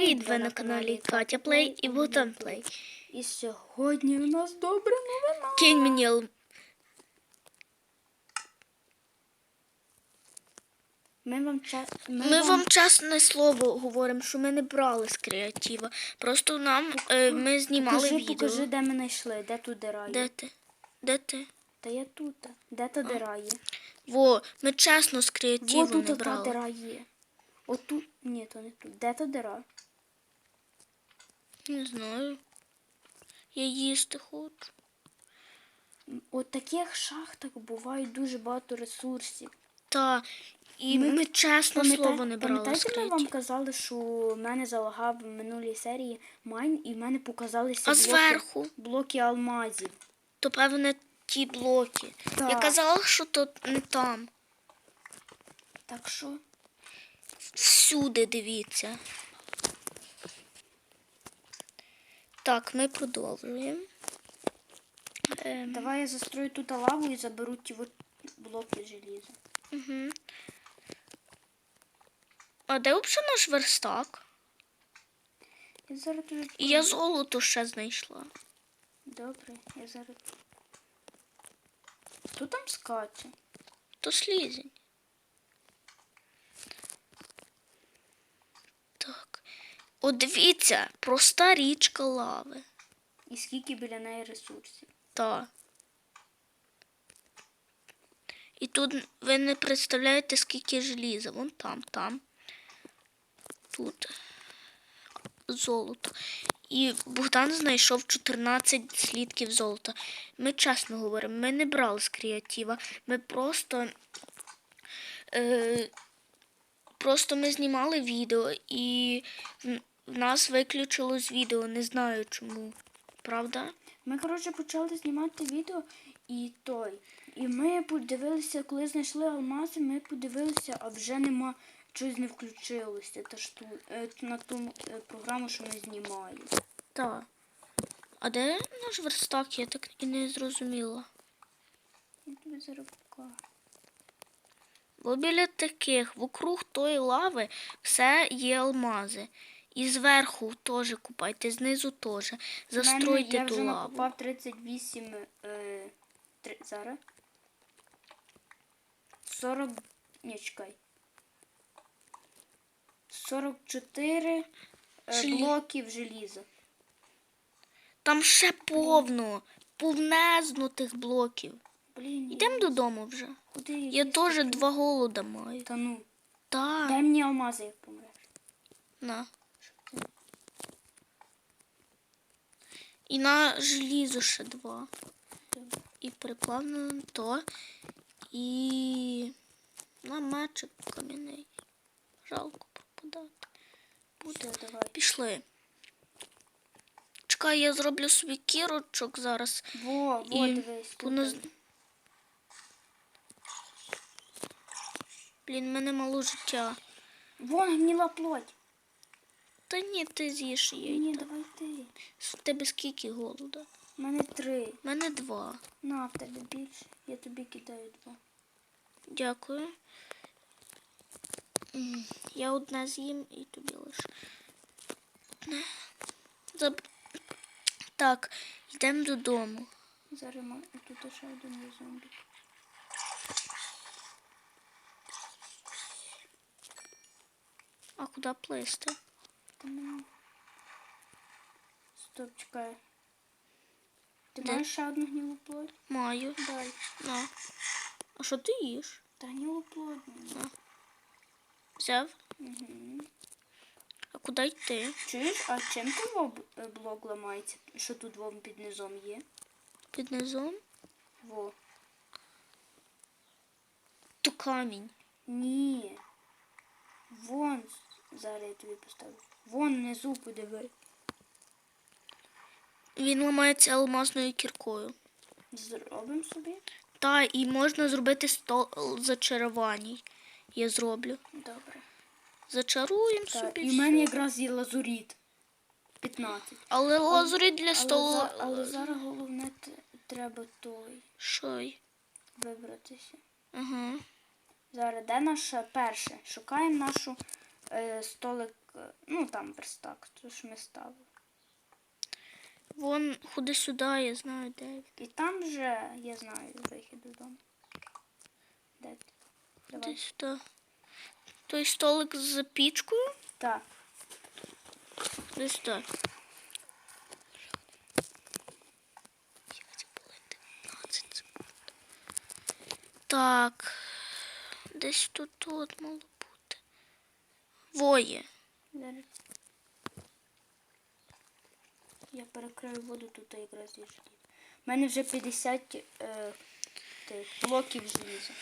Привіт! Ви на каналі Катя Плей і Бутон Плей. І сьогодні у нас добра новина. Кинь мені л- Ми вам ча... Ми вам чесне слово говоримо, що ми не брали з креатива. Просто нам е, ми знімали покажи, відео. покажи, де ми знайшли, де тут дира є. Де ти? Де ти? Та я тут. Де та дира є? Во, ми чесно з Во тут не та брали. дира є. Отут. Ні, то не тут. Де та дира? Не знаю. Я їсти хочу. У таких шахтах буває дуже багато ресурсів. Та, і ми, Ми- чесно Пам'ятай- слово не брали Пам'ятаєте, ми вам казали, що в мене залагав в минулій серії майн, і в мене показалися А блоки, зверху? блоки алмазів. То певне ті блоки. Я казала, що то не там. Так що Всюди дивіться. Так, ми продовжуємо. Ем, Давай я застрою тут лаву і заберу ті от блоки желіза. угу. А де взагалі наш верстак? Я зараз дуже І я золото ще знайшла. Добре, я зараз. Хто там скаче? То слізень. Так. О, дивіться, проста річка лави. І скільки біля неї ресурсів? Та. І тут ви не представляєте, скільки желіза. Вон там, там. Тут золото. І Богдан знайшов 14 слідків золота. Ми чесно говоримо, ми не брали з креатива. Ми просто. Е, просто ми знімали відео і нас виключило з відео. Не знаю чому. Правда? Ми, коротше, почали знімати відео і той. І ми подивилися, коли знайшли алмази, ми подивилися, а вже нема щось не включилося та шту, е, на ту е, програму, що ми знімаємо. Так. А де наш верстак? Я так і не зрозуміла. Я тобі зараз покажу. Бо біля таких, вокруг тої лави, все є алмази. І зверху теж купайте, знизу теж. В мене Застройте я ту вже лаву. накопав 38 е, три, зараз. 40. Ні, чекай. 44 е, Желі- блоків желіза. Там ще повно, повнезно тих блоків. Блін, Йдемо додому вже. Куди Я їсти теж два голода маю. Та ну. Так, Дай мені алмази, як помреш. на. І на желізо ще два. І приплавно то. І на мечик кам'яний. Жалко пропадати. Буде. Все, давай. Пішли. Чекай, я зроблю собі кірочок зараз. Во, во, І дивись. тут воно з- там. Блін, в мене мало життя. Вон гніла плоть. Та ні, ти з'їш її. Ні, давай ти. В тебе скільки голода? У мене три. У мене два. На, в тебе більше. Я тобі кидаю два. Дякую. Я одне з'їм і тобі лише. Заб... Так, йдемо додому. Зараз ма- тут ще один є зомбі. А куди плисти? Та нема. Стоп, чекай. Ти Де? маєш ще одну гнілу плоть? Маю. Дай. На. А що ти їш? Та гнілу плоть. нема. Взяв? Угу. А куди йти? Чуєш, а чим ти воб е, блок ламається? Що тут вон під низом є? Під низом? Во. То камінь. Ні. Вон. Зараз я тобі поставлю. Вон внизу подиви. Він ламається алмазною кіркою. Зробимо собі. Та, і можна зробити стол зачарувань. Я зроблю. Добре. Зачаруємо Так, собі. і в мене якраз є лазуріт. 15. Але лазурі для Але, столу. за- але зараз головне треба той Що? вибратися. Ага. Зараз де наша перше? Шукаємо нашу е, столик е, ну там верстак, то ж ми ставили. Вон ходи сюди, я знаю, де. І там же, я знаю, вихід додому. Де ти? Давай. Десь сюди. Той столик з пічкою. Так. Десь сюди. Так. Десь тут тут мало бути. Воє. Зараз. Я перекрию воду тут якраз є желізо. У мене вже 50 е, тих блоків желіза.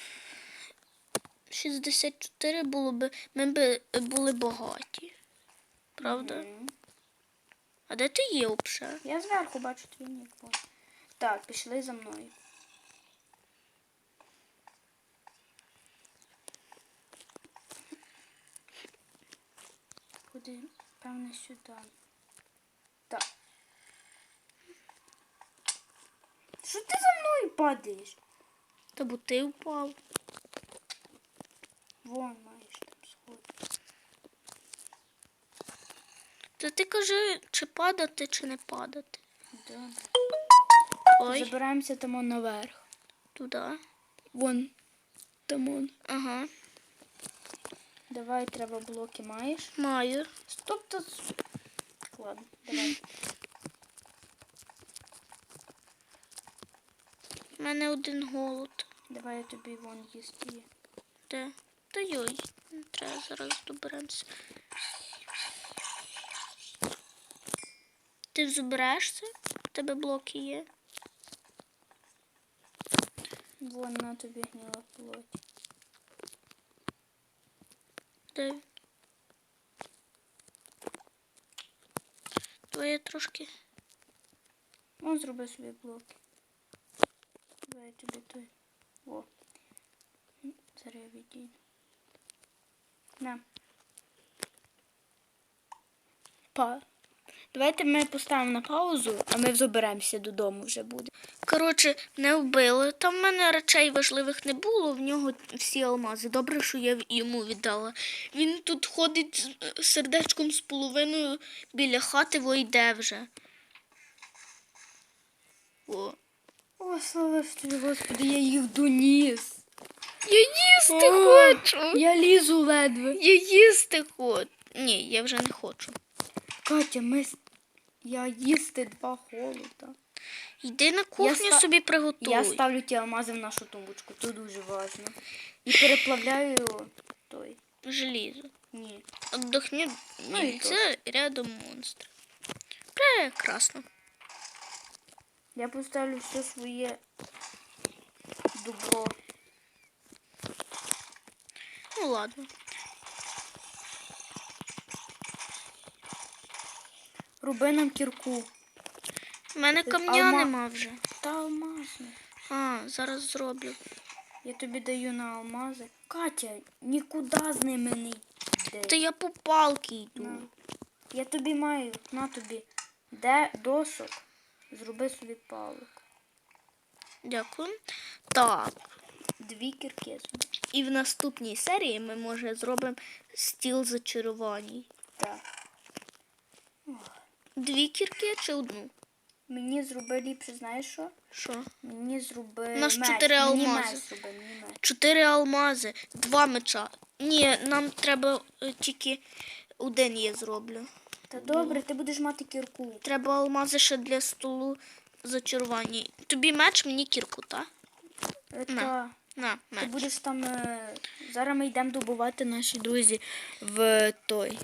64 було би. Ми б були багаті. Правда? Мгм. А де ти є взагалі? Я зверху бачу твій нік. Так, пішли за мною. Куди? Певне сюди. Так. Що ти за мною падаєш? Та бо ти впав. Вон маєш там сходи. Та ти кажи, чи падати, чи не падати. Добре. Ой, Забираємося там он наверх. туди. Вон. Там он. Ага. Давай треба блоки маєш. Маю. Стоп, то... Ладно, давай. У мене один голод. Давай я тобі вон їсти. Де? Та йой, треба зараз доберемося. Ти взберешся? У тебе блоки є? Вон на тобі гніла плоть. Де? Твоє трошки. Вон зроби собі блоки. Давай я тобі той. О. Зараз. На. Па. Давайте ми поставимо на паузу, а ми заберемося додому вже буде. Коротше, не вбили. Там в мене речей важливих не було, в нього всі алмази. Добре, що я йому віддала. Він тут ходить з е, сердечком з половиною біля хати, во йде вже. О. О, слава ж тобі, господи, я їх доніс. Я їсти О, хочу. Я лізу ледве. Я їсти хочу. Ні, я вже не хочу. Катя, ми... Я їсти два холода. Йди на кухню ста- собі приготуй. Я ставлю ті алмази в нашу тумбочку, це дуже важливо. І переплавляю той. Желізо. Ні. Отдохни. Ну Ні, і це рядом монстр. Прекрасно. Я поставлю все своє добро. Ну ладно. Роби нам кірку. У мене Ти камня алма- нема вже. Та алмазне. А, зараз зроблю. Я тобі даю на алмази. Катя, нікуди з ними не йди. Та я по палки йду. На. Я тобі маю, на тобі. Де досок? Зроби собі палок. Дякую. Так. Дві кірки. І в наступній серії ми, може, зробимо стіл зачарувань. Так. Дві кірки чи одну? Мені зроби ліпше, знаєш що? Що? Мені зроби. У нас меч. чотири Мені алмази. меч зроби, мені меч. Чотири алмази, два меча. Ні, нам треба е, тільки один я зроблю. Та добре, ти будеш мати кірку. Треба алмази ще для столу зачарування. Тобі меч, мені кірку, так? Е, На. Та. На, Ти будеш там. е, Зараз ми йдемо добувати наші друзі в той.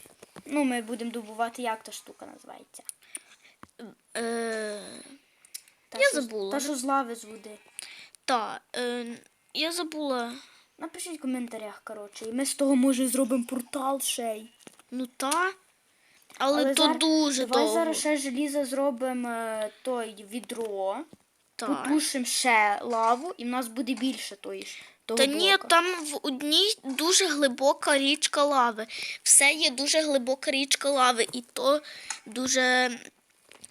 Ну, ми будемо добувати, як та штука називається. Е, Та, Я що з- забула. Та, що з лави з води. та, е, я забула. Напишіть в коментарях, коротше, і ми з того, може, зробимо портал ще й. Ну та. Але, то зараз- дуже Давай довго. зараз ще желізо зробимо е, той відро, Та. попушимо ще лаву, і в нас буде більше тої ж. Того Та ні, блока. там в одній дуже глибока річка лави. Все є дуже глибока річка лави, і то дуже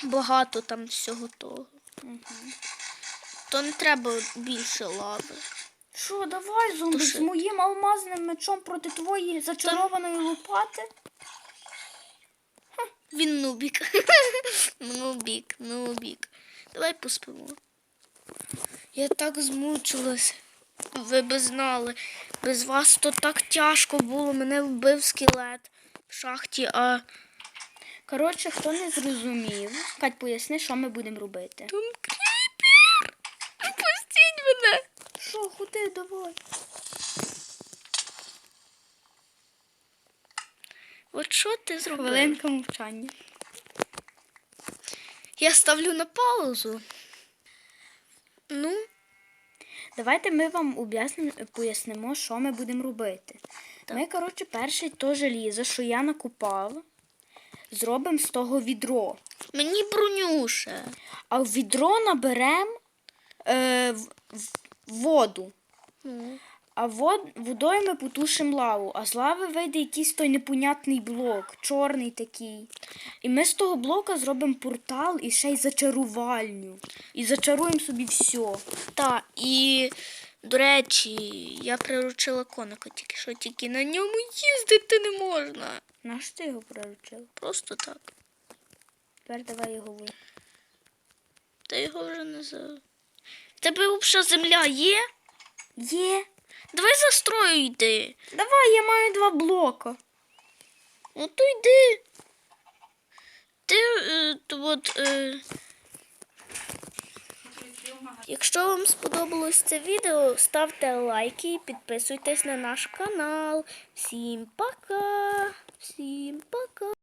багато там всього того. Мгм. То не треба більше лави. Що, давай, зомбі, Туши. з моїм алмазним мечом проти твоєї зачарованої лопати? Він нубік. нубік, нубік. Давай поспимо. Я так змучилась. Ви би знали. Без вас то так тяжко було. Мене вбив скелет в шахті, а Коротше, хто не зрозумів, Кать, поясни, що ми будемо робити. там кріпер. Пустіть мене. Що, ходи, давай. От що ти зробив? Хвилинка мовчання. Я ставлю на паузу. Ну, Давайте ми вам об'яснимо, пояснимо, що ми будемо робити. Ми, коротше, перше то желізо, що я накупала, зробимо з того відро. мені бронюше. А в відро наберемо е, в- в- воду. Ну, А вод, водою ми потушимо лаву, а з лави вийде якийсь той непонятний блок, чорний такий. І ми з того блока зробимо портал і ще й зачарувальню. І зачаруємо собі все. та, і, до речі, я приручила коника, тільки що тільки на ньому їздити не можна. Нащо ти його приручила? Просто так. Тепер давай його ви. Та його вже не за. В Тебе взагалі земля є? Є. Давай за строю йди. Давай, я маю два блока. Ну то йди. Ти е, то от. Е... Якщо вам сподобалось це відео, ставте лайки і підписуйтесь на наш канал. Всім пока! Всім пока!